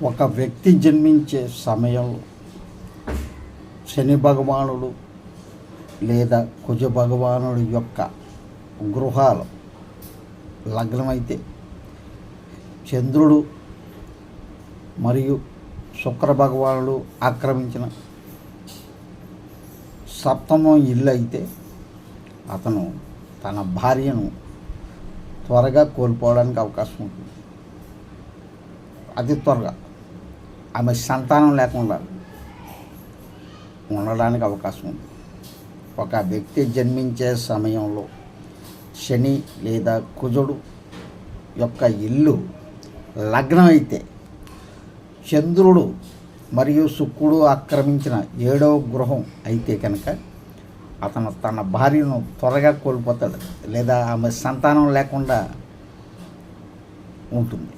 ఒక వ్యక్తి జన్మించే సమయంలో శని భగవానుడు లేదా కుజ భగవానుడు యొక్క గృహాలు లగ్నమైతే చంద్రుడు మరియు శుక్ర భగవానుడు ఆక్రమించిన సప్తమం ఇల్లు అయితే అతను తన భార్యను త్వరగా కోల్పోవడానికి అవకాశం ఉంటుంది. అతి త్వరగా ఆమె సంతానం లేకుండా ఉండడానికి అవకాశం ఉంది. ఒక వ్యక్తి జన్మించే సమయంలో శని లేదా కుజుడు యొక్క ఇల్లు లగ్నం అయితే చంద్రుడు మరియు శుక్రుడు ఆక్రమించిన ఏడవ గృహం అయితే కనుక అతను తన భార్యను త్వరగా కోల్పోతాడు. లేదా ఆమె సంతానం లేకుండా ఉంటుంది.